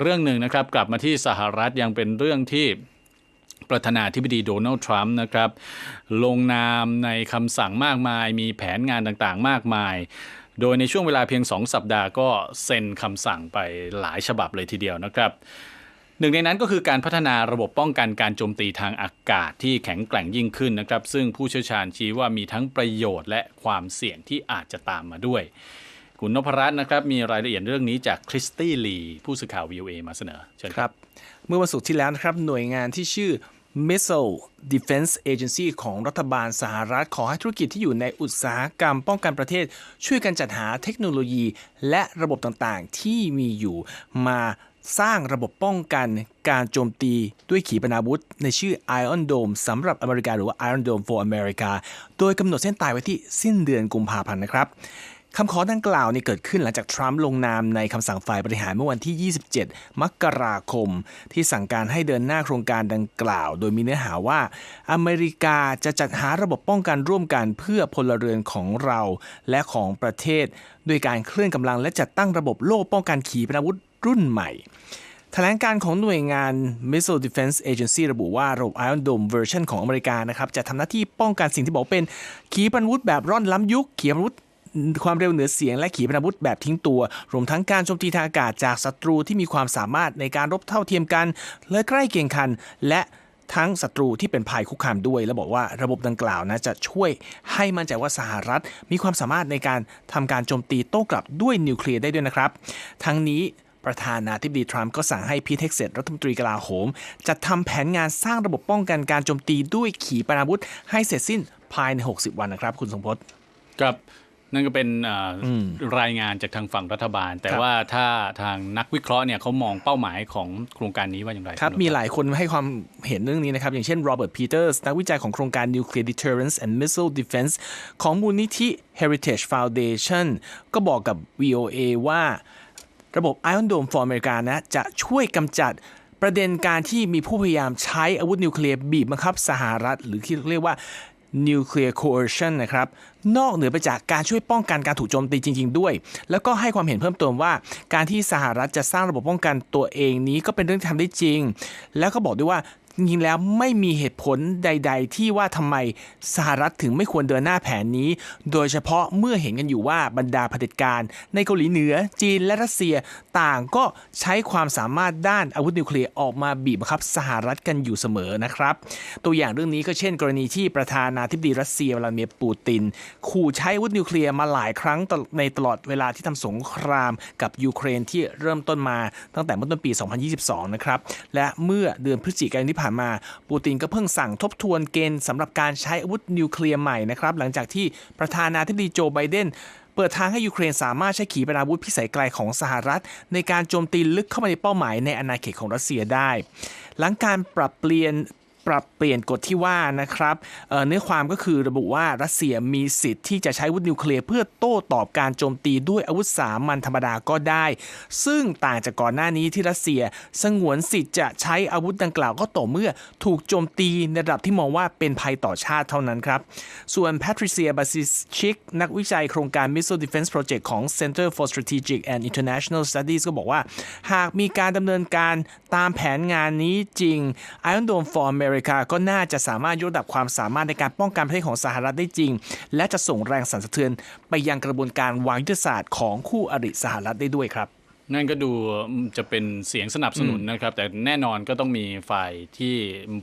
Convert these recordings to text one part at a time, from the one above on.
เรื่องหนึ่งนะครับกลับมาที่สหรัฐยังเป็นเรื่องที่ประธานาธิบดีโดนัลด์ทรัมป์นะครับลงนามในคำสั่งมากมาย มีแผนงานต่างๆ มากมาย โดยในช่วงเวลาเพียง 2 สัปดาห์ก็เซ็นคำสั่งไปหลายฉบับเลยทีเดียวนะครับหนึ่งในนั้นก็คือการพัฒนาระบบป้องกันการโจมตีทางอากาศที่แข็งแกร่งยิ่งขึ้นนะครับ ซึ่งผู้เชี่ยวชาญชี้ว่ามีทั้งประโยชน์และความเสี่ยงที่อาจจะตามมาด้วย คุณนพรัตน์นะครับมีรายละเอียดเรื่องนี้จากคริสตี้ลีผู้สื่อข่าว VOA มาเสนอเชิญครับรับ เมื่อวันศุกร์ที่แล้วนะครับ หน่วยงานที่ชื่อ Missile Defense Agency ของรัฐบาลสหรัฐ ขอให้ธุรกิจที่อยู่ในอุตสาหกรรมป้องกันประเทศ ช่วยกันจัดหาเทคโนโลยี และระบบต่างๆ ที่มีอยู่มาสร้างระบบป้องกันการโจมตีด้วยขีปนาวุธ ในชื่อ Iron Dome สำหรับอเมริกาหรือว่า Iron Dome for America โดยกำหนดเส้นตายไว้ที่สิ้นเดือนกุมภาพันธ์นะครับ คำขอดังกล่าวนี่เกิดขึ้นหลังจากทรัมป์ลงนามในคำสั่งฝ่ายบริหารเมื่อวันที่ 27 มกราคม ที่สั่งการให้เดินหน้าโครงการดังกล่าว โดยมีเนื้อหาว่า อเมริกาจะจัดหาระบบป้องกันร่วมกันเพื่อพลเรือนของเราและของประเทศ ด้วยการเคลื่อนกำลังและจัดตั้งระบบโล่ป้องกันขีปนาวุธรุ่นใหม่แถลงการของหน่วยงาน Missile Defense Agency ระบุว่าระบบ Iron Dome เวอร์ชันของอเมริกานะครับจะทำหน้าที่ป้องกันสิ่งที่บอกเป็นขีปนาวุธแบบร่อนล้ำยุคขีปนาวุธ ความเร็วเหนือเสียงและขีปนาวุธแบบทิ้งตัว รวมทั้งการโจมตีทางอากาศจากศัตรูที่มีความสามารถในการรบเท่าเทียมกันและใกล้เคียงกัน และทั้งศัตรูที่เป็นภัยคุกคามด้วย และบอกว่าระบบดังกล่าวนะจะช่วยให้มั่นใจว่าสหรัฐ มีความสามารถในการทำการโจมตีโต้กลับด้วยนิวเคลียร์ได้ด้วยนะครับ ทั้งนี้ประธานาธิบดีทรัมป์ก็สั่งให้พีเท็กเซตรัฐมนตรีกลาโหม จัดทำแผนงานสร้างระบบป้องกันการโจมตีด้วยขีปนาวุธ ให้เสร็จสิ้นภายใน 60 วันนะครับ คุณสมพศครับ นั่นก็เป็นเอ่ออรายงานจากทางฝั่งรัฐบาล แต่ครับว่าถ้าทางนักวิเคราะห์เนี่ยเขามองเป้าหมายของโครงการนี้ว่าอย่างไรครับณนพมีหลายคนให้ความเห็นเรื่องนี้นะครับ อย่างเช่นโรเบิร์ตพีเตอร์สนักวิจัยของโครงการ Nuclear Deterrence and Missile Defense ของมูลนิธิ Heritage Foundation ก็บอกกับ VOA ว่าระบบ Iron Dome for America นะจะช่วยกำจัดประเด็นการที่มีผู้พยายามใช้อาวุธนิวเคลียร์บีบบังคับสหรัฐ หรือที่เรียกว่า Nuclear Coercion นะครับ นอกเหนือไปจากการช่วยป้องกันการถูกโจมตีจริง ๆ ด้วย แล้วก็ให้ความเห็นเพิ่มเติมว่า การที่สหรัฐจะสร้างระบบป้องกันตัวเองนี้ก็เป็นเรื่องที่ทำได้จริง แล้วก็บอกด้วยว่า จริงๆแล้วไม่มีเหตุผลใด ๆ ที่ว่าทำไมสหรัฐถึงไม่ควรเดินหน้าแผนนี้ โดยเฉพาะเมื่อเห็นกันอยู่ว่าบรรดาเผด็จการ ในเกาหลีเหนือจีนและรัสเซียต่างก็ใช้ความสามารถด้านอาวุธนิวเคลียร์ออกมาบีบบังคับสหรัฐกันอยู่เสมอนะครับ ตัวอย่างเรื่องนี้ก็เช่น กรณีที่ประธานาธิบดีรัสเซียวลาดิเมียร์ปูติน ขู่ใช้อาวุธนิวเคลียร์มาหลายครั้งในตลอดเวลาที่ทำสงครามกับยูเครนที่เริ่มต้นมาตั้งแต่เมื่อต้นปี 2022 นะครับและเมื่อเดือนพฤศจิกายนที่ผ่านมา ปูตินก็เพิ่งสั่งทบทวนเกณฑ์สำหรับการใช้อาวุธนิวเคลียร์ใหม่นะครับหลังจากที่ประธานาธิบดีโจไบเดนเปิดทางให้ยูเครนสามารถใช้ขีปนาวุธพิสัยไกลของสหรัฐ ในการโจมตีลึกเข้ามาในเป้าหมายในอาณาเขตของรัสเซียได้ หลังการปรับเปลี่ยน ปรับเปลี่ยนกฎที่ว่านะครับเนื้อความก็คือระบุว่ารัสเซียมีสิทธิ์ที่จะใช้อาวุธนิวเคลียร์เพื่อโต้ตอบการโจมตีด้วยอาวุธสามัญธรรมดาก็ได้ ซึ่งต่างจากก่อนหน้านี้ที่รัสเซียสงวนสิทธิ์จะใช้อาวุธดังกล่าวก็ต่อเมื่อถูกโจมตีในระดับที่มองว่าเป็นภัยต่อชาติเท่านั้นครับ ส่วนแพทริเซียบาซิชิก นักวิจัยโครงการ Missile Defense Project ของ Center for Strategic and International Studies ก็บอกว่า หากมีการดำเนินการตามแผนงานนี้จริง Iron Dome for America ก็น่าจะสามารถยกระดับความสามารถในการป้องกันประเทศของสหรัฐได้จริง และจะส่งแรงสั่นสะเทือนไปยังกระบวนการวางยุทธศาสตร์ของคู่อริสหรัฐได้ด้วยครับนั่นก็ดูจะเป็นเสียงสนับสนุนนะครับ แต่แน่นอนก็ต้องมีฝ่ายที่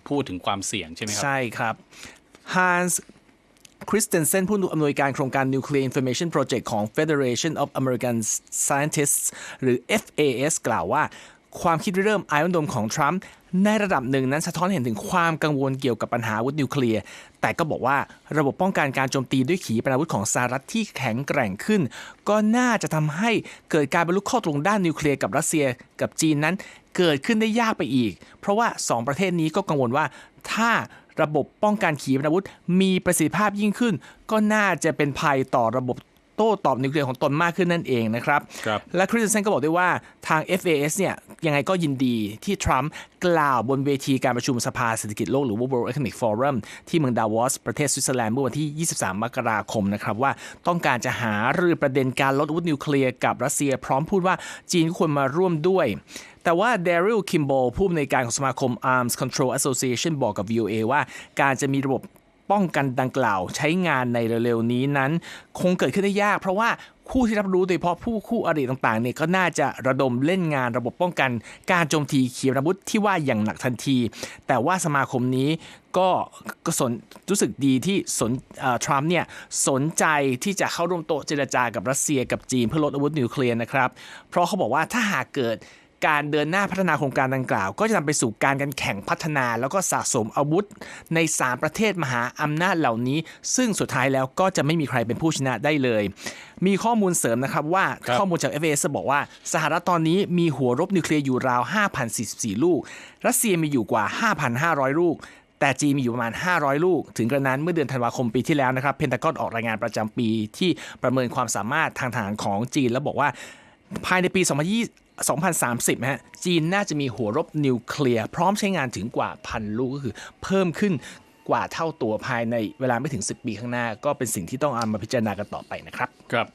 พูดถึงความเสี่ยงใช่ไหมครับ ใช่ครับ Hans คริสเตนเซนผู้อำนวยการโครงการ Nuclear Information Project ของ Federation of American Scientists หรือ FAS กล่าวว่าความคิดเริ่ม Iron Dome ของทรัมป์ ในระดับหนึ่งนั้นสะท้อนเห็นถึงความกังวลเกี่ยวกับปัญหาวุธนิวเคลียร์ แต่ก็บอกว่าระบบป้องกันการโจมตีด้วยขีปนาวุธของสหรัฐที่แข็งแกร่งขึ้น ก็น่าจะทำให้เกิดการบรรลุข้อตกลงด้านนิวเคลียร์กับรัสเซียกับจีนนั้น เกิดขึ้นได้ยากไปอีก เพราะว่า 2 ประเทศนี้ก็กังวลว่าถ้าระบบป้องกันขีปนาวุธมีประสิทธิภาพยิ่งขึ้น ก็น่าจะเป็นภัยต่อระบบ โต้ตอบนิวเคลียร์ของตนมากขึ้นนั่นเองนะครับครับและคริสเตนเซนก็บอกด้วยว่าทาง FAS เนี่ยยังไงก็ยินดีที่ทรัมป์กล่าวบนเวทีการประชุมสภาเศรษฐกิจโลกหรือว่า World Economic Forum ที่เมืองดาวอสประเทศสวิตเซอร์แลนด์เมื่อวันที่ 23 มกราคมนะครับว่าต้องการจะหารือประเด็นการลดอาวุธนิวเคลียร์กับรัสเซีย พร้อมพูดว่าจีนควรมาร่วมด้วย แต่ว่าเดริลคิมโบผู้อำนวยการของสมาคม Arms Control Association บอกกับ VOA ว่าการจะมีระบบ ป้องกันดังกล่าวใช้งานในเร็วๆนี้นั้น คงเกิดขึ้นได้ยาก เพราะว่าคู่ที่รับรู้โดยเฉพาะผู้คู่อริต่างๆเนี่ยก็น่าจะระดมเล่นงานระบบป้องกัน การโจมตีขีปนาวุธที่ว่าอย่างหนักทันที แต่ว่าสมาคมนี้ก็ก็สนรู้สึกดีที่สนทรัมป์เนี่ยสนใจที่จะเข้าร่วมโต๊ะเจรจากับรัสเซียกับจีนเพื่อลดอาวุธนิวเคลียร์นะครับ เพราะเขาบอกว่าถ้าหากเกิด การเดินหน้าพัฒนาโครงการดังกล่าว ก็จะนำไปสู่การกันแข่งพัฒนาแล้วก็สะสมอาวุธ ใน 3 ประเทศมหาอำนาจเหล่านี้ ซึ่งสุดท้ายแล้วก็จะไม่มีใครเป็นผู้ชนะได้เลย มีข้อมูลเสริมนะครับว่าครับข้อมูลจาก FAS บอกว่า สหรัฐตอนนี้มีหัวรบนิวเคลียร์อยู่ราว 5,044 ลูก รัสเซียมีอยู่กว่า 5,500 ลูกแต่จีนมีอยู่ประมาณ 500 ลูก ถึงกระนั้นเมื่อเดือนธันวาคมปีที่แล้วนะครับ เพนทากอนออกรายงานประจำปีที่ประเมินความสามารถทางทหารของจีน แล้วบอกว่า ภายในปี 2020 2030ฮะจีนน่าจะมีหัวรบนิวเคลียร์พร้อมใช้งานถึงกว่าพันลูกก็คือ เพิ่มขึ้นกว่าเท่าตัวภายในเวลาไม่ถึง 10 ปีข้างหน้า ก็เป็นสิ่งที่ต้องเอามาพิจารณากันต่อไปนะครับ ครับ